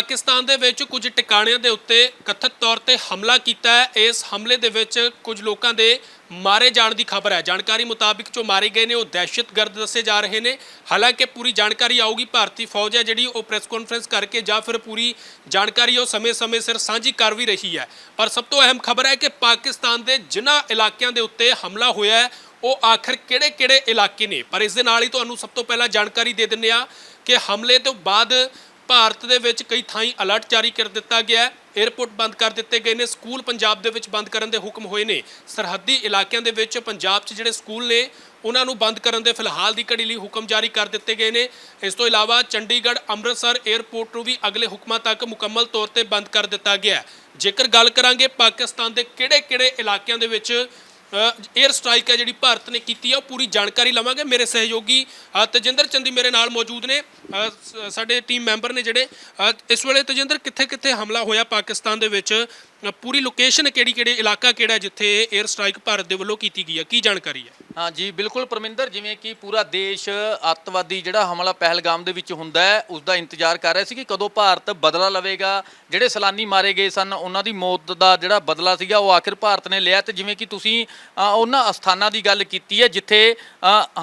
ਪਾਕਿਸਤਾਨ ਦੇ ਵਿੱਚ ਕੁਝ ਟਿਕਾਣਿਆਂ ਦੇ ਉੱਤੇ ਕਥਿਤ ਤੌਰ ਤੇ ਹਮਲਾ ਕੀਤਾ ਹੈ। ਇਸ ਹਮਲੇ ਦੇ ਵਿੱਚ ਕੁਝ ਲੋਕਾਂ ਦੇ ਮਾਰੇ ਜਾਣ ਦੀ ਖਬਰ ਹੈ। ਜਾਣਕਾਰੀ ਮੁਤਾਬਿਕ ਜੋ ਮਾਰੇ ਗਏ ਨੇ, ਉਹ ਦਹਿਸ਼ਤਗਰਦ ਦੱਸੇ ਜਾ ਰਹੇ ਨੇ। ਹਾਲਾਂਕਿ ਪੂਰੀ ਜਾਣਕਾਰੀ ਆਊਗੀ, ਭਾਰਤੀ ਫੌਜ ਹੈ ਜਿਹੜੀ ਉਹ ਪ੍ਰੈਸ ਕਾਨਫਰੰਸ ਕਰਕੇ ਜਾਂ ਫਿਰ ਪੂਰੀ ਜਾਣਕਾਰੀ ਉਹ ਸਮੇਂ-ਸਮੇਂ ਸਿਰ ਸਾਂਝੀ ਕਰ ਵੀ ਰਹੀ ਹੈ। ਪਰ ਸਭ ਤੋਂ ਅਹਿਮ ਖਬਰ ਹੈ ਕਿ ਪਾਕਿਸਤਾਨ ਦੇ ਜਿਨ੍ਹਾਂ ਇਲਾਕਿਆਂ ਦੇ ਉੱਤੇ ਹਮਲਾ ਹੋਇਆ ਹੈ, ਉਹ ਆਖਰ ਕਿਹੜੇ-ਕਿਹੜੇ ਇਲਾਕੇ ਨੇ? ਪਰ ਇਸ ਦੇ ਨਾਲ ਹੀ ਤੁਹਾਨੂੰ ਸਭ ਤੋਂ ਪਹਿਲਾਂ ਜਾਣਕਾਰੀ ਦੇ ਦਿੰਦੇ ਆ ਕਿ ਹਮਲੇ ਤੋਂ ਬਾਅਦ ਭਾਰਤ ਦੇ ਵਿੱਚ ਕਈ ਥਾਈਂ ਅਲਰਟ ਜਾਰੀ ਕਰ ਦਿੱਤਾ ਗਿਆ ਹੈ। 에ਅਰਪੋਰਟ ਬੰਦ ਕਰ ਦਿੱਤੇ ਗਏ ਨੇ। ਸਕੂਲ ਪੰਜਾਬ ਦੇ ਵਿੱਚ ਬੰਦ ਕਰਨ ਦੇ ਹੁਕਮ ਹੋਏ ਨੇ। ਸਰਹੱਦੀ ਇਲਾਕਿਆਂ ਦੇ ਵਿੱਚ ਪੰਜਾਬ 'ਚ ਜਿਹੜੇ ਸਕੂਲ ਨੇ, ਉਹਨਾਂ ਨੂੰ ਬੰਦ ਕਰਨ ਦੇ ਫਿਲਹਾਲ ਦੀ ਘੜੀ ਲਈ ਹੁਕਮ ਜਾਰੀ ਕਰ ਦਿੱਤੇ ਗਏ ਨੇ। ਇਸ ਤੋਂ ਇਲਾਵਾ ਚੰਡੀਗੜ੍ਹ, ਅੰਮ੍ਰਿਤਸਰ 에ਅਰਪੋਰਟ ਨੂੰ ਵੀ ਅਗਲੇ ਹੁਕਮਾਂ ਤੱਕ ਮੁਕੰਮਲ ਤੌਰ ਤੇ ਬੰਦ ਕਰ ਦਿੱਤਾ ਗਿਆ ਜੇਕਰ ਗੱਲ ਕਰਾਂਗੇ ਪਾਕਿਸਤਾਨ ਦੇ ਕਿਹੜੇ-ਕਿਹੜੇ ਇਲਾਕਿਆਂ ਦੇ ਵਿੱਚ 에ਅਰ ਸਟ੍ਰਾਈਕ ਹੈ ਜਿਹੜੀ ਭਾਰਤ ਨੇ ਕੀਤੀ ਹੈ ਉਹ ਪੂਰੀ ਜਾਣਕਾਰੀ ਲਵਾਂਗੇ। ਮੇਰੇ ਸਹਿਯੋਗੀ ਅ, ਤਜਿੰਦਰ ਚੰਦੀ ਮੇਰੇ ਨਾਲ ਮੌਜੂਦ ਨੇ। ਅ, ਸ- ਸਾਡੇ ਟੀਮ ਮੈਂਬਰ ਨੇ ਜਿਹੜੇ। ਅ, ਇਸ ਵੇਲੇ ਤੇਜਿੰਦਰ ਕਿੱਥੇ ਕਿੱਥੇ ਹਮਲਾ ਹੋਇਆ ਪਾਕਿਸਤਾਨ ਦੇ ਵਿੱਚ? ਪੂਰੀ ਲੋਕੇਸ਼ਨ ਕਿਹੜੀ ਕਿਹੜੇ ਇਲਾਕਾ ਕਿਹੜਾ ਜਿੱਥੇ 에ਅਰ ਸਟ੍ਰਾਈਕ ਭਾਰਤ ਦੇ ਵੱਲੋਂ ਕੀਤੀ ਗਈ ਹੈ? ਕੀ ਜਾਣਕਾਰੀ ਹੈ? ਹਾਂ ਜੀ, ਬਿਲਕੁਲ ਪਰਮਿੰਦਰ, ਜਿਵੇਂ ਕਿ ਪੂਰਾ ਦੇਸ਼ ਅੱਤਵਾਦੀ ਜਿਹੜਾ ਹਮਲਾ ਪਹਿਲਗਾਮ ਦੇ ਵਿੱਚ ਹੁੰਦਾ ਹੈ ਉਸ ਦਾ ਇੰਤਜ਼ਾਰ ਕਰ ਰਿਹਾ ਸੀ ਕਿ ਕਦੋਂ ਭਾਰਤ ਬਦਲਾ ਲਵੇਗਾ। ਜਿਹੜੇ ਸਲਾਨੀ ਮਾਰੇ ਗਏ ਸਨ, ਉਹਨਾਂ ਦੀ ਮੌਤ ਦਾ ਜਿਹੜਾ ਬਦਲਾ ਸੀਗਾ, ਉਹ ਆਖਿਰ ਭਾਰਤ ਨੇ ਲਿਆ ਤੇ ਜਿਵੇਂ ਕਿ ਤੁਸੀਂ ਉਹਨਾਂ ਅਸਥਾਨਾਂ ਦੀ ਗੱਲ ਕੀਤੀ ਹੈ ਜਿੱਥੇ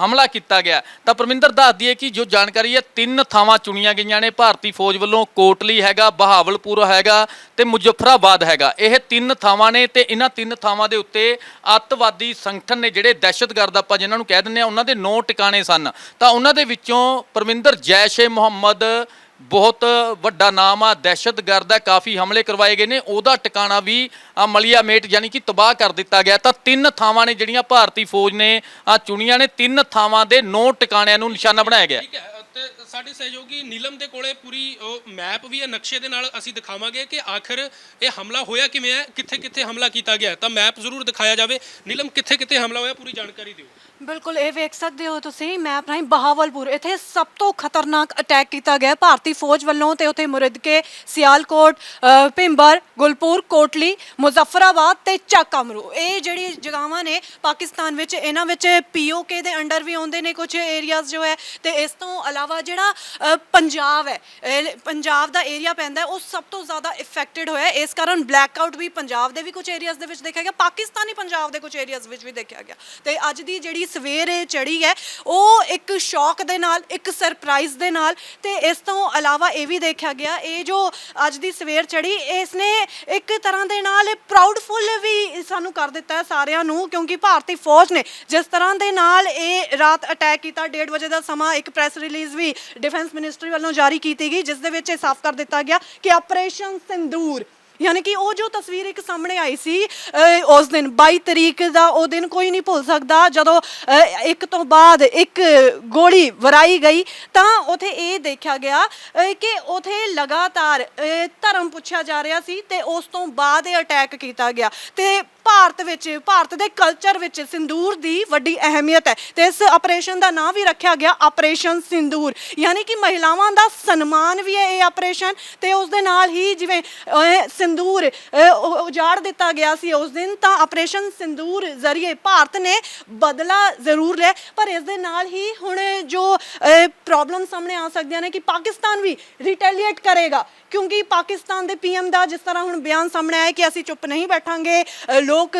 ਹਮਲਾ ਕੀਤਾ ਗਿਆ। ਤਾਂ ਪਰਮਿੰਦਰ, ਦੱਸ ਦਈਏ ਕਿ ਜੋ ਜਾਣਕਾਰੀ ਹੈ, ਤਿੰਨ ਥਾਵਾਂ ਚੁਣੀਆਂ ਗਈਆਂ ਨੇ। ਭਾਰਤੀ ਫੌਜ ਵੱਲੋਂ ਕੋਟਲੀ ਹੈਗਾ, ਬਹਾਵਲਪੁਰ ਹੈਗਾ ਤੇ ਮੁਜ਼ੱਫਰਾਬਾਦ ਹੈਗਾ। ਇਹ ਤਿੰਨ ਥਾਵਾਂ ਨੇ ਤੇ ਇਹਨਾਂ ਤਿੰਨ ਥਾਵਾਂ ਦੇ ਉੱਤੇ ਅੱਤਵਾਦੀ ਸੰਗਠਨ ਨੇ ਜਿਹੜੇ ਦਹਿਸ਼ਤਗਰਦ ਆਪਾਂ ਜਿਨ੍ਹਾਂ ਨੂੰ ਕਹਿ ਦਿੰਦੇ ਆ, ਉਹਨਾਂ ਦੇ ਨੌ ਟਿਕਾਣੇ ਸਨ। ਤਾਂ ਉਹਨਾਂ ਦੇ ਵਿੱਚੋਂ ਪਰਮਿੰਦਰ ਜੈਸ਼-ਏ ਮੁਹੰਮਦ ਬਹੁਤ ਵੱਡਾ ਨਾਮ ਆ, ਦਹਿਸ਼ਤਗਰਦ ਹੈ ਕਾਫੀ ਹਮਲੇ ਕਰਵਾਏ ਗਏ ਨੇ। ਉਹਦਾ ਟਿਕਾਣਾ ਵੀ ਆ ਮਲੀਆ ਮੇਟ ਯਾਨੀ ਕਿ ਤਬਾਹ ਕਰ ਦਿੱਤਾ ਗਿਆ। ਤਾਂ ਤਿੰਨ ਥਾਵਾਂ ਨੇ ਜਿਹੜੀਆਂ ਭਾਰਤੀ ਫੌਜ ਨੇ ਆ ਚੁਣੀਆਂ ਨੇ, ਤਿੰਨ ਥਾਵਾਂ ਦੇ ਨੌ ਟਿਕਾਣਿਆਂ ਨੂੰ ਨਿਸ਼ਾਨਾ ਬਣਾਇਆ ਗਿਆ। ਸਾਡੇ ਸਹਿਯੋਗੀ ਨੀਲਮ ਦੇ ਕੋਲੇ ਪੂਰੀ ਮੈਪ ਵੀ ਹੈ, ਨਕਸ਼ੇ ਦੇ ਨਾਲ ਅਸੀਂ ਦਿਖਾਵਾਂਗੇ ਕਿ ਆਖਰ ਇਹ ਹਮਲਾ ਹੋਇਆ ਕਿਵੇਂ ਹੈ ਕਿੱਥੇ ਕਿੱਥੇ ਹਮਲਾ ਕੀਤਾ ਗਿਆ ਤਾਂ ਮੈਪ ਜ਼ਰੂਰ ਦਿਖਾਇਆ ਜਾਵੇ। ਨੀਲਮ ਕਿੱਥੇ ਕਿੱਥੇ ਹਮਲਾ ਹੋਇਆ, ਪੂਰੀ ਜਾਣਕਾਰੀ ਦਿਓ। ਬਿਲਕੁਲ, ਇਹ ਵੇਖ ਸਕਦੇ ਹੋ ਤੁਸੀਂ ਮੈਪ ਰਾਹੀਂ ਬਹਾਵਲਪੁਰ, ਇੱਥੇ ਸਭ ਤੋਂ ਖਤਰਨਾਕ ਅਟੈਕ ਕੀਤਾ ਗਿਆ ਭਾਰਤੀ ਫੌਜ ਵੱਲੋਂ ਤੇ ਉੱਥੇ ਮੁਰਿਦਕੇ ਸਿਆਲਕੋਟ ਭਿੰਬਰ, ਗੁਲਪੁਰ, ਕੋਟਲੀ, ਮੁਜ਼ੱਫਰਾਬਾਦ ਤੇ ਚੱਕ ਇਹ ਜਿਹੜੀ ਜਗਾਵਾਂ ਨੇ ਪਾਕਿਸਤਾਨ ਵਿੱਚ, ਇਹਨਾਂ ਵਿੱਚ ਪੀਓਕੇ ਦੇ ਅੰਡਰ ਵੀ ਆਉਂਦੇ ਨੇ ਕੁਝ ਏਰੀਆਜ਼ ਜੋ ਹੈ। ਤੇ ਇਸ ਤੋਂ ਇਲਾਵਾ ਜਿਹੜਾ ਅ, ਪੰਜਾਬ ਹੈ ਇਹ ਪੰਜਾਬ ਦਾ ਏਰੀਆ ਪੈਂਦਾ ਹੈ, ਉਹ ਸਭ ਤੋਂ ਜ਼ਿਆਦਾ ਇਫੈਕਟਡ ਹੋਇਆ ਹੈ। ਇਸ ਕਾਰਨ ਬਲੈਕਆਊਟ ਵੀ ਪੰਜਾਬ ਦੇ ਵੀ ਕੁਝ ਏਰੀਆਜ਼ ਦੇ ਵਿੱਚ ਦੇਖਿਆ ਗਿਆ ਪਾਕਿਸਤਾਨੀ ਪੰਜਾਬ ਦੇ ਕੁਝ ਏਰੀਆਜ਼ ਵਿੱਚ ਵੀ ਦੇਖਿਆ ਗਿਆ ਤੇ ਅੱਜ ਦੀ ਜਿਹੜੀ ਸਵੇਰ ਇਹ ਚੜੀ ਹੈ ਉਹ ਇੱਕ ਸ਼ੌਕ ਦੇ ਨਾਲ ਇੱਕ ਸਰਪ੍ਰਾਈਜ਼ ਦੇ ਨਾਲ ਤੇ ਇਸ ਤੋਂ ਇਲਾਵਾ ਇਹ ਵੀ ਦੇਖਿਆ ਗਿਆ ਇਹ ਜੋ ਅੱਜ ਦੀ ਸਵੇਰ ਚੜੀ ਇਸ ਨੇ ਇੱਕ ਤਰ੍ਹਾਂ ਦੇ ਨਾਲ ਪ੍ਰਾਊਡਫੁਲ ਵੀ ਸਾਨੂੰ ਕਰ ਦਿੱਤਾ ਹੈ ਸਾਰਿਆਂ ਨੂੰ ਕਿਉਂਕਿ ਭਾਰਤੀ ਫੌਜ ਨੇ ਜਿਸ ਤਰ੍ਹਾਂ ਦੇ ਨਾਲ ਇਹ ਰਾਤ ਅਟੈਕ ਕੀਤਾ 1:30 ਵਜੇ ਦਾ ਸਮਾਂ ਇੱਕ ਪ੍ਰੈਸ ਰਿਲੀਜ਼ ਵੀ ਡਿਫੈਂਸ ਮਿਨਿਸਟਰੀ ਵੱਲੋਂ ਜਾਰੀ ਕੀਤੀ ਗਈ, ਜਿਸ ਦੇ ਵਿੱਚ ਇਹ ਸਾਫ਼ ਕਰ ਦਿੱਤਾ ਗਿਆ ਕਿ ਆਪਰੇਸ਼ਨ ਸਿੰਦੂਰ ਯਾਨੀ ਕਿ ਉਹ ਜੋ ਤਸਵੀਰ ਇੱਕ ਸਾਹਮਣੇ ਆਈ ਸੀ ਉਸ ਦਿਨ 22 ਤਰੀਕ ਦਾ ਉਹ ਦਿਨ ਕੋਈ ਨਹੀਂ ਭੁੱਲ ਸਕਦਾ। ਜਦੋਂ ਇੱਕ ਤੋਂ ਬਾਅਦ ਇੱਕ ਗੋਲੀ ਵਰਾਈ ਗਈ, ਤਾਂ ਉਥੇ ਇਹ ਦੇਖਿਆ ਗਿਆ ਕਿ ਉਥੇ ਲਗਾਤਾਰ ਧਰਮ ਪੁੱਛਿਆ ਜਾ ਰਿਹਾ ਸੀ ਤੇ ਉਸ ਤੋਂ ਬਾਅਦ ਇਹ ਅਟੈਕ ਕੀਤਾ ਗਿਆ। ਤੇ ਭਾਰਤ ਵਿੱਚ, ਭਾਰਤ ਦੇ ਕਲਚਰ ਵਿੱਚ ਸਿੰਦੂਰ ਦੀ ਵੱਡੀ ਅਹਿਮੀਅਤ ਹੈ। ਤੇ ਇਸ ਆਪਰੇਸ਼ਨ ਦਾ ਨਾਮ ਵੀ ਰੱਖਿਆ ਗਿਆ ਆਪਰੇਸ਼ਨ ਸਿੰਦੂਰ ਯਾਨੀ ਕਿ ਮਹਿਲਾਵਾਂ ਦਾ ਸਨਮਾਨ ਵੀ ਹੈ ਇਹ ਆਪਰੇਸ਼ਨ ਤੇ ਉਸ ਦੇ ਨਾਲ ਹੀ ਜਿਵੇਂ ਸਿੰਦੂਰ ਉਜਾੜ ਦਿੱਤਾ ਗਿਆ ਸੀ ਉਸ ਦਿਨ, ਤਾਂ ਆਪਰੇਸ਼ਨ ਸਿੰਦੂਰ ਜ਼ਰੀਏ ਭਾਰਤ ਨੇ ਬਦਲਾ ਜ਼ਰੂਰ ਲਿਆ। ਪਰ ਇਸ ਦੇ ਨਾਲ ਹੀ ਹੁਣ ਜੋ ਪ੍ਰੋਬਲਮ ਸਾਹਮਣੇ ਆ ਸਕਦੀਆਂ ਨੇ ਕਿ ਪਾਕਿਸਤਾਨ ਵੀ ਰਿਟੈਲੀਏਟ ਕਰੇਗਾ। ਕਿਉਂਕਿ ਪਾਕਿਸਤਾਨ ਦੇ ਪੀਐਮ ਦਾ ਜਿਸ ਤਰ੍ਹਾਂ ਹੁਣ ਬਿਆਨ ਸਾਹਮਣੇ ਆਇਆ ਕਿ ਅਸੀਂ ਚੁੱਪ ਨਹੀਂ ਬੈਠਾਂਗੇ ਲੋਕ ਲੋਕ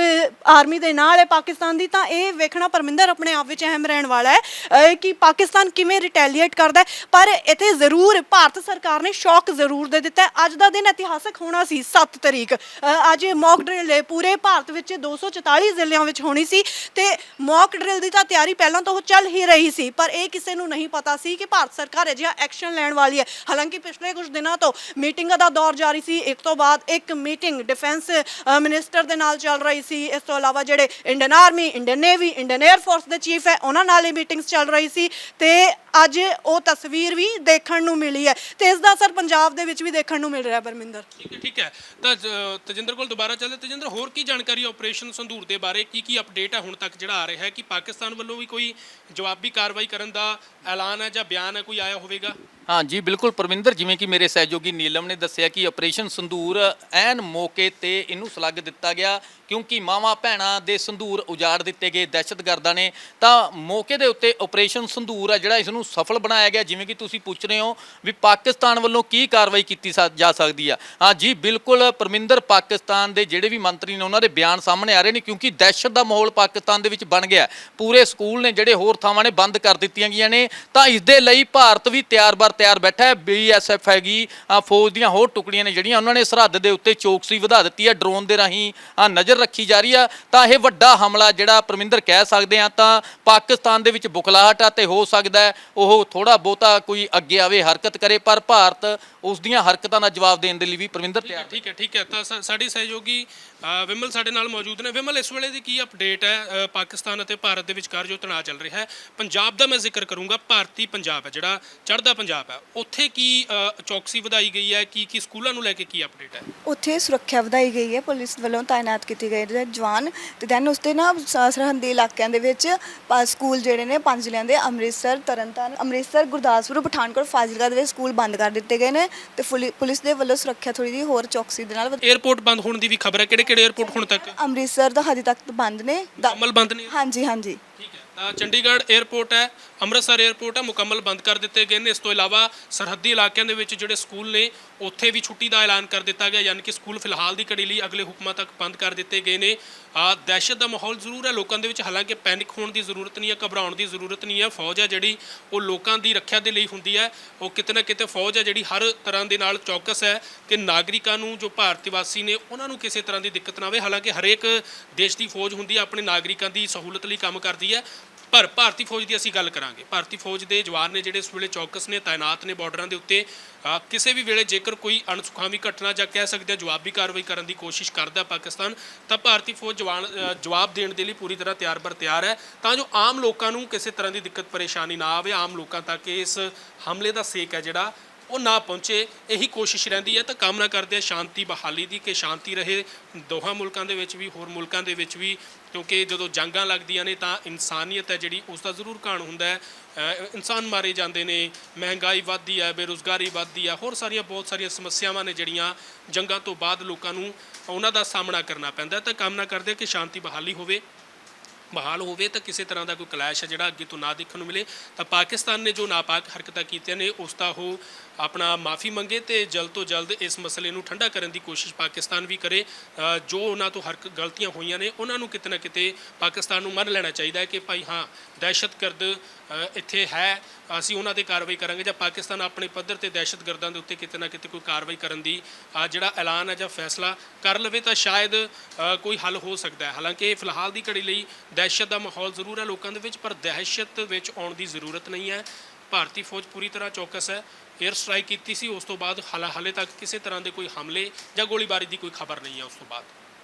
ਆਰਮੀ ਦੇ ਨਾਲ ਹੈ ਪਾਕਿਸਤਾਨ ਦੀ, ਤਾਂ ਇਹ ਵੇਖਣਾ ਪਰਮਿੰਦਰ ਆਪਣੇ ਆਪ ਵਿੱਚ ਅਹਿਮ ਰਹਿਣ ਵਾਲਾ ਹੈ ਕਿ ਪਾਕਿਸਤਾਨ ਕਿਵੇਂ ਰਿਟੈਲੀਏਟ ਕਰਦਾ ਪਰ ਇੱਥੇ ਜ਼ਰੂਰ ਭਾਰਤ ਸਰਕਾਰ ਨੇ ਸ਼ੌਕ ਜ਼ਰੂਰ ਦੇ ਦਿੱਤਾ ਅੱਜ ਦਾ ਦਿਨ ਇਤਿਹਾਸਕ ਹੋਣਾ ਸੀ 7 ਤਰੀਕ। ਅੱਜ ਮੌਕ ਡਰਿਲ ਪੂਰੇ ਭਾਰਤ ਵਿੱਚ 244 ਜ਼ਿਲ੍ਹਿਆਂ ਵਿੱਚ ਹੋਣੀ ਸੀ ਤੇ ਮੌਕ ਡਰਿਲ ਦੀ ਤਾਂ ਤਿਆਰੀ ਪਹਿਲਾਂ ਤੋਂ ਚੱਲ ਹੀ ਰਹੀ ਸੀ, ਪਰ ਇਹ ਕਿਸੇ ਨੂੰ ਨਹੀਂ ਪਤਾ ਸੀ ਕਿ ਭਾਰਤ ਸਰਕਾਰ ਅਜਿਹਾ ਐਕਸ਼ਨ ਲੈਣ ਵਾਲੀ ਹੈ। ਹਾਲਾਂਕਿ ਪਿਛਲੇ ਕੁਝ ਦਿਨਾਂ ਤੋਂ ਮੀਟਿੰਗਾਂ ਦਾ ਦੌਰ ਜਾਰੀ ਸੀ। ਇੱਕ ਤੋਂ ਬਾਅਦ ਇੱਕ ਮੀਟਿੰਗ ਡਿਫੈਂਸ ਮਿਨਿਸਟਰ ਦੇ ਨਾਲ ਚੱਲ ਰਹੀ ਸੀ। ਇਸ ਤੋਂ ਇਲਾਵਾ ਜਿਹੜੇ Indian army, Indian navy, Indian air force ਦੇ ਚੀਫ ਹੈ, ਉਹਨਾਂ ਨਾਲ ਇਹ ਮੀਟਿੰਗਸ ਚੱਲ ਰਹੀ ਸੀ ਤੇ ਅੱਜ ਉਹ ਤਸਵੀਰ ਵੀ ਦੇਖਣ ਨੂੰ ਮਿਲੀ ਹੈ ਤੇ ਇਸ ਦਾ ਅਸਰ ਪੰਜਾਬ ਦੇ ਵਿੱਚ ਵੀ ਦੇਖਣ ਨੂੰ ਮਿਲ ਰਿਹਾ ਹੈ ਪਰਮਿੰਦਰ। ਠੀਕ ਹੈ ਠੀਕ ਹੈ। ਤਾਂ ਜ- ਤਜਿੰਦਰ ਕੋਲ ਦੁਬਾਰਾ ਚੱਲਦੇ ਤਜਿੰਦਰ ਹੋਰ ਕੀ ਜਾਣਕਾਰੀ ਆਪਰੇਸ਼ਨ ਸੰਧੂਰ ਦੇ ਬਾਰੇ? ਕੀ ਕੀ ਅਪਡੇਟ ਹੈ ਹੁਣ ਤੱਕ ਜਿਹੜਾ ਆ ਰਿਹਾ ਹੈ? ਕਿ ਪਾਕਿਸਤਾਨ ਵੱਲੋਂ ਵੀ ਕੋਈ ਜਵਾਬੀ ਕਾਰਵਾਈ ਕਰਨ ਦਾ ਐਲਾਨ ਹੈ ਜਾਂ ਬਿਆਨ ਹੈ ਕੋਈ ਆਇਆ ਹੋਵੇਗਾ? ਹਾਂ ਜੀ ਬਿਲਕੁਲ ਪਰਵਿੰਦਰ ਜਿਵੇਂ ਕਿ ਮੇਰੇ ਸਹਿਯੋਗੀ ਨੀਲਮ ਨੇ ਦੱਸਿਆ ਕਿ ਆਪਰੇਸ਼ਨ ਸੰਧੂਰ ਐਨ ਮੌਕੇ ਤੇ ਇਹਨੂੰ ਸਲੱਗ ਦਿੱਤਾ ਗਿਆ ਕਿਉਂਕਿ ਮਾਵਾਂ ਭੈਣਾਂ ਦੇ ਸੰਧੂਰ ਉਜਾੜ ਦਿੱਤੇ ਗਏ ਦਹਿਸ਼ਤਗਰਦਾਂ ਨੇ। ਤਾਂ ਮੌਕੇ ਦੇ ਉੱਤੇ ਆਪਰੇਸ਼ਨ ਸੰਧੂਰ ਆ ਜਿਹੜਾ ਇਸ ਨੂੰ ਸਫਲ ਬਣਾਇਆ ਗਿਆ ਜਿਵੇਂ ਕਿ ਤੁਸੀਂ ਪੁੱਛ ਰਹੇ ਹੋ ਵੀ ਪਾਕਿਸਤਾਨ ਵੱਲੋਂ ਕੀ ਕਾਰਵਾਈ ਕੀਤੀ ਸਾ- ਜਾ ਸਕਦੀ ਆ। ਹਾਂ ਜੀ ਬਿਲਕੁਲ ਪਰਮਿੰਦਰ ਪਾਕਿਸਤਾਨ ਦੇ ਜਿਹੜੇ ਵੀ ਮੰਤਰੀ ਨੇ ਉਹਨਾਂ ਦੇ ਬਿਆਨ ਸਾਹਮਣੇ ਆ ਰਹੇ ਨੇ ਕਿਉਂਕਿ ਦਹਿਸ਼ਤ ਦਾ ਮਾਹੌਲ ਪਾਕਿਸਤਾਨ ਦੇ ਵਿੱਚ ਬਣ ਗਿਆ। ਹੈ। ਪੂਰੇ ਸਕੂਲ ਨੇ ਜਿਹੜੇ ਹੋਰ ਥਾਵਾਂ ਨੇ ਬੰਦ ਕਰ ਦਿੱਤੀਆਂ ਗਈਆਂ ਨੇ। ਤਾਂ ਇਸ ਦੇ ਲਈ ਭਾਰਤ ਵੀ ਤਿਆਰ-ਬਰ ਤਿਆਰ ਬੈਠਾ ਹੈ। ਬੀਐਸਐਫ ਹੈਗੀ ਅ, ਫੌਜ ਦੀਆਂ ਹੋਰ ਟੁਕੜੀਆਂ ਨੇ ਜਿਹੜੀਆਂ ਉਹਨਾਂ ਨੇ ਸਰਹੱਦ ਦੇ ਉੱਤੇ ਚੌਕਸੀ ਵਧਾ ਦਿੱਤੀ ਹੈ ਡਰੋਨ ਦੇ ਰਾਹੀਂ ਅ, ਨਜ਼ਰ ਰੱਖੀ ਜਾ ਰਹੀ ਆ। ਤਾਂ ਇਹ ਵੱਡਾ ਹਮਲਾ ਜਿਹੜਾ ਪਰਮਿੰਦਰ ਕਹਿ ਸਕਦੇ ਆ ਤਾਂ ਪਾਕਿਸਤਾਨ ਦੇ ਵਿੱਚ ਬੁਖਲਾਹਟ ਆ ਤੇ ਹੋ ਸਕਦਾ ਹੈ ਉਹ ਥੋੜਾ ਬਹੁਤਾ ਕੋਈ ਅੱਗੇ ਆਵੇ ਹਰਕਤ ਕਰੇ ਪਰ ਭਾਰਤ ਉਸ ਦੀਆਂ ਹਰਕਤਾਂ ਦਾ ਜਵਾਬ ਦੇਣ ਦੇ ਲਈ ਵੀ ਪਰਮਿੰਦਰ ਤਿਆਰ ਠੀਕ ਹੈ ਠੀਕ ਹੈ। ਤਾਂ ਸਾ- ਸਾਡੀ ਸਹਿਯੋਗੀ ਅ, ਵਿਮਲ ਸਾਡੇ ਨਾਲ ਮੌਜੂਦ ਨੇ। ਵਿਮਲ ਇਸ ਵੇਲੇ ਦੀ ਕੀ ਅਪਡੇਟ ਹੈ? ਅ, ਪਾਕਿਸਤਾਨ ਅਤੇ ਭਾਰਤ ਦੇ ਵਿਚਕਾਰ ਜੋ ਤਣਾਅ ਚੱਲ ਰਿਹਾ ਹੈ ਪੰਜਾਬ ਦਾ ਮੈਂ ਜ਼ਿਕਰ ਕਰੂੰਗਾ ਭਾਰਤੀ ਪੰਜਾਬ ਹੈ ਜਿਹੜਾ ਚੜ੍ਹਦਾ ਪੰਜਾਬ ਹੈ। ਉੱਥੇ ਕੀ ਅ, ਚੌਕਸੀ ਵਧਾਈ ਗਈ ਹੈ? ਕੀ ਕੀ ਸਕੂਲਾਂ ਨੂੰ ਲੈ ਕੇ ਕੀ ਅਪਡੇਟ ਹੈ? ਉੱਥੇ ਸੁਰੱਖਿਆ ਵਧਾਈ ਗਈ ਹੈ ਪੁਲਿਸ ਵੱਲੋਂ ਤਾਇਨਾਤ ਕੀਤੇ ਗਏ ਨੇ ਜਵਾਨ ਤੇ ਦੈਨ ਉਸ ਦੇ ਨਾ ਸ- ਸਰਹੱਦੀ ਇਲਾਕਿਆਂ ਦੇ ਵਿੱਚ ਪ- ਸਕੂਲ ਜਿਹੜੇ ਨੇ ਪੰਜ ਜ਼ਿਲ੍ਹਿਆਂ ਦੇ ਅੰਮ੍ਰਿਤਸਰ ਤਰਨਤਾਰਨ ਦੌਰਾਨ ਅੰਮ੍ਰਿਤਸਰ ਗੁਰਦਾਸਪੁਰ ਪਠਾਨਕੋਟ ਫਾਜ਼ਿਲਕਾ ਦੇ ਸਕੂਲ ਬੰਦ ਕਰ ਦਿੱਤੇ ਗਏ ਨੇ ਤੇ ਪੁਲਿਸ ਦੇ ਵੱਲੋਂ ਸੁਰੱਖਿਆ ਥੋੜੀ ਜਿਹੀ ਹੋਰ ਚੌਕਸੀ ਦੇ ਨਾਲ 에어ਪੋਰਟ ਬੰਦ ਹੋਣ ਦੀ ਵੀ ਖਬਰ ਹੈ। ਕਿਹੜੇ ਕਿਹੜੇ 에어ਪੋਰਟ ਹੁਣ ਤੱਕ? ਅੰਮ੍ਰਿਤਸਰ ਦਾ ਹਜੇ ਤੱਕ ਬੰਦ ਨੇ। ਮੁਕੰਮਲ ਬੰਦ ਨੇ ਹਾਂਜੀ ਹਾਂਜੀ। ਤਾਂ ਚੰਡੀਗੜ੍ਹ 에어ਪੋਰਟ ਹੈ ਅੰਮ੍ਰਿਤਸਰ 에어ਪੋਰਟ ਹੈ ਮੁਕੰਮਲ ਬੰਦ ਕਰ ਦਿੱਤੇ ਗਏ ਨੇ। ਇਸ ਤੋਂ ਇਲਾਵਾ ਸਰਹੱਦੀ ਇਲਾਕਿਆਂ ਦੇ ਵਿੱਚ ਜਿਹੜੇ ਸਕੂਲ ਨੇ ਉੱਥੇ ਵੀ ਛੁੱਟੀ ਦਾ ਐਲਾਨ ਕਰ ਦਿੱਤਾ ਗਿਆ, ਯਾਨੀ ਕਿ ਸਕੂਲ ਫਿਲਹਾਲ ਦੀ ਘੜੀ ਲਈ ਅਗਲੇ ਹੁਕਮਾਂ ਤੱਕ ਬੰਦ ਕਰ ਦਿੱਤੇ ਗਏ ਨੇ। ਆ, ਦਹਿਸ਼ਤ ਦਾ ਮਾਹੌਲ ਜ਼ਰੂਰ ਹੈ, ਲੋਕਾਂ ਦੇ ਵਿੱਚ ਹਾਲਾਂਕਿ ਪੈਨਿਕ ਹੋਣ ਦੀ ਜ਼ਰੂਰਤ ਨਹੀਂ ਹੈ, ਘਬਰਾਉਣ ਦੀ ਜ਼ਰੂਰਤ ਨਹੀਂ ਹੈ। ਫੌਜ ਹੈ ਜਿਹੜੀ, ਉਹ ਲੋਕਾਂ ਦੀ ਰੱਖਿਆ ਦੇ ਲਈ ਹੁੰਦੀ ਹੈ। ਉਹ ਕਿਤੇ ਨਾ ਕਿਤੇ ਫੌਜ ਹੈ ਜਿਹੜੀ ਹਰ ਤਰ੍ਹਾਂ ਦੇ ਨਾਲ ਚੌਕਸ ਹੈ ਕਿ ਨਾਗਰਿਕਾਂ ਨੂੰ, ਜੋ ਭਾਰਤੀ ਵਾਸੀ ਨੇ, ਉਹਨਾਂ ਨੂੰ ਕਿਸੇ ਤਰ੍ਹਾਂ ਦੀ ਦਿੱਕਤ ਨਾ ਆਵੇ। ਹਾਲਾਂਕਿ ਹਰੇਕ ਦੇਸ਼ ਦੀ ਫੌਜ ਹੁੰਦੀ ਹੈ, ਆਪਣੇ ਨਾਗਰਿਕਾਂ ਦੀ ਸਹੂਲਤ ਲਈ ਕੰਮ ਕਰਦੀ ਹੈ। ਪਰ ਭਾਰਤੀ ਫੌਜ ਦੀ ਅਸੀਂ ਗੱਲ ਕਰਾਂਗੇ। ਭਾਰਤੀ ਫੌਜ ਦੇ ਜਵਾਨ ਨੇ ਜਿਹੜੇ ਇਸ ਵੇਲੇ ਚੌਕਸ ਨੇ, ਤਾਇਨਾਤ ਨੇ ਬਾਰਡਰਾਂ ਦੇ ਉੱਤੇ ਕਿਸੇ ਵੀ ਵੇਲੇ ਜੇਕਰ ਕੋਈ ਅਣਸੁਖਾਵੀ ਘਟਨਾ ਜਾਂ ਕਹਿ ਸਕਦੇ ਹਾਂ ਜਵਾਬੀ ਕਾਰਵਾਈ ਕਰਨ ਦੀ ਕੋਸ਼ਿਸ਼ ਕਰਦਾ ਪਾਕਿਸਤਾਨ, ਤਾਂ ਭਾਰਤੀ ਫੌਜ ਜਵਾਨ ਜਵਾਬ ਦੇਣ ਦੇ ਲਈ ਪੂਰੀ ਤਰ੍ਹਾਂ ਤਿਆਰ ਬਰ ਤਿਆਰ ਹੈ। ਤਾਂ ਜੋ ਆਮ ਲੋਕਾਂ ਨੂੰ ਕਿਸੇ ਤਰ੍ਹਾਂ ਦੀ ਦਿੱਕਤ, ਪਰੇਸ਼ਾਨੀ ਨਾ ਆਵੇ, ਆਮ ਲੋਕਾਂ ਤੱਕ ਇਸ ਹਮਲੇ ਦਾ ਸੇਕ ਹੈ ਜਿਹੜਾ ਉਹ ਨਾ ਪਹੁੰਚੇ, ਇਹੀ ਕੋਸ਼ਿਸ਼ ਰਹਿੰਦੀ ਹੈ ਤਾਂ ਕਾਮਨਾ ਕਰਦੇ ਆ ਸ਼ਾਂਤੀ ਬਹਾਲੀ ਦੀ ਕਿ ਸ਼ਾਂਤੀ ਰਹੇ। ਦੋਹਾਂ ਮੁਲਕਾਂ ਦੇ ਵਿੱਚ ਵੀ, ਹੋਰ ਮੁਲਕਾਂ ਦੇ ਵਿੱਚ ਵੀ, ਕਿਉਂਕਿ ਜਦੋਂ ਜੰਗਾਂ ਲੱਗਦੀਆਂ ਨੇ ਤਾਂ ਇਨਸਾਨੀਅਤ ਹੈ ਜਿਹੜੀ, ਉਸ ਦਾ ਜ਼ਰੂਰ ਘਾਣ ਹੁੰਦਾ ਹੈ। ਇਨਸਾਨ ਮਾਰੇ ਜਾਂਦੇ ਨੇ, ਮਹਿੰਗਾਈ ਵੱਧਦੀ ਹੈ, ਬੇਰੁਜ਼ਗਾਰੀ ਵੱਧਦੀ ਹੈ, ਹੋਰ ਸਾਰੀਆਂ, ਬਹੁਤ ਸਾਰੀਆਂ ਸਮੱਸਿਆਵਾਂ ਨੇ ਜਿਹੜੀਆਂ ਜੰਗਾਂ ਤੋਂ ਬਾਅਦ ਲੋਕਾਂ ਨੂੰ ਉਹਨਾਂ ਦਾ ਸਾਹਮਣਾ ਕਰਨਾ ਪੈਂਦਾ ਤਾਂ ਕਾਮਨਾ ਕਰਦੇ ਕਿ ਸ਼ਾਂਤੀ ਬਹਾਲੀ ਹੋਵੇ। ਬਹਾਲ ਹੋਵੇ ਤਾਂ ਕਿਸੇ ਤਰ੍ਹਾਂ ਦਾ ਕੋਈ ਕਲੈਸ਼ ਹੈ ਜਿਹੜਾ ਅੱਗੇ ਤੋਂ ਨਾ ਦੇਖਣ ਨੂੰ ਮਿਲੇ, ਤਾਂ ਪਾਕਿਸਤਾਨ ਨੇ ਜੋ ਨਾਪਾਕ ਹਰਕਤਾਂ ਕੀਤੀਆਂ ਨੇ, ਉਸ ਦਾ ਉਹ ਆਪਣਾ ਮਾਫੀ ਮੰਗੇ ਤੇ ਜਲਦ ਤੋਂ ਜਲਦ ਇਸ ਮਸਲੇ ਨੂੰ ਠੰਡਾ ਕਰਨ ਦੀ ਕੋਸ਼ਿਸ਼ ਪਾਕਿਸਤਾਨ ਵੀ ਕਰੇ। ਜੋ ਉਹਨਾਂ ਤੋਂ ਹਰਕ, ਗਲਤੀਆਂ ਹੋਈਆਂ ਨੇ, ਉਹਨਾਂ ਨੂੰ ਕਿਤੇ ਨਾ ਕਿਤੇ ਪਾਕਿਸਤਾਨ ਨੂੰ ਮੰਨ ਲੈਣਾ ਚਾਹੀਦਾ ਹੈ ਕਿ ਭਾਈ ਹਾਂ, ਦਹਿਸ਼ਤਗਰਦ ਇੱਥੇ ਹੈ, ਅਸੀਂ ਉਹਨਾਂ ਤੇ ਕਾਰਵਾਈ ਕਰਾਂਗੇ ਜਾਂ ਪਾਕਿਸਤਾਨ ਆਪਣੇ ਪੱਧਰ ਤੇ ਦਹਿਸ਼ਤਗਰਦਾਂ ਦੇ ਉੱਤੇ ਕਿਤੇ ਨਾ ਕਿਤੇ ਕੋਈ ਕਾਰਵਾਈ ਕਰਨ ਦੀ ਜਿਹੜਾ ਐਲਾਨ ਹੈ ਜਾਂ ਫੈਸਲਾ ਕਰ ਲਵੇ ਤਾਂ ਸ਼ਾਇਦ ਕੋਈ ਹੱਲ ਹੋ ਸਕਦਾ ਹੈ। ਹਾਲਾਂਕਿ ਫਿਲਹਾਲ ਦੀ ਘੜੀ ਲਈ ਦਹਿਸ਼ਤ ਦਾ ਮਾਹੌਲ ਜ਼ਰੂਰ ਹੈ ਲੋਕਾਂ ਦੇ ਵਿੱਚ, ਪਰ ਦਹਿਸ਼ਤ ਵਿੱਚ ਆਉਣ ਦੀ ਜ਼ਰੂਰਤ ਨਹੀਂ ਹੈ। ਭਾਰਤੀ ਫੌਜ ਪੂਰੀ ਤਰ੍ਹਾਂ ਚੌਕਸ ਹੈ। 에ਅਰ ਸਟ੍ਰਾਈਕ ਕੀਤੀ ਸੀ, ਉਸ ਤੋਂ ਬਾਅਦ ਹਾਲਾ ਹਾਲੇ ਤੱਕ ਕਿਸੇ ਤਰ੍ਹਾਂ ਦੇ ਕੋਈ ਹਮਲੇ ਜਾਂ ਗੋਲੀਬਾਰੀ ਦੀ ਕੋਈ ਖਬਰ ਨਹੀਂ ਹੈ ਉਸ ਤੋਂ ਬਾਅਦ।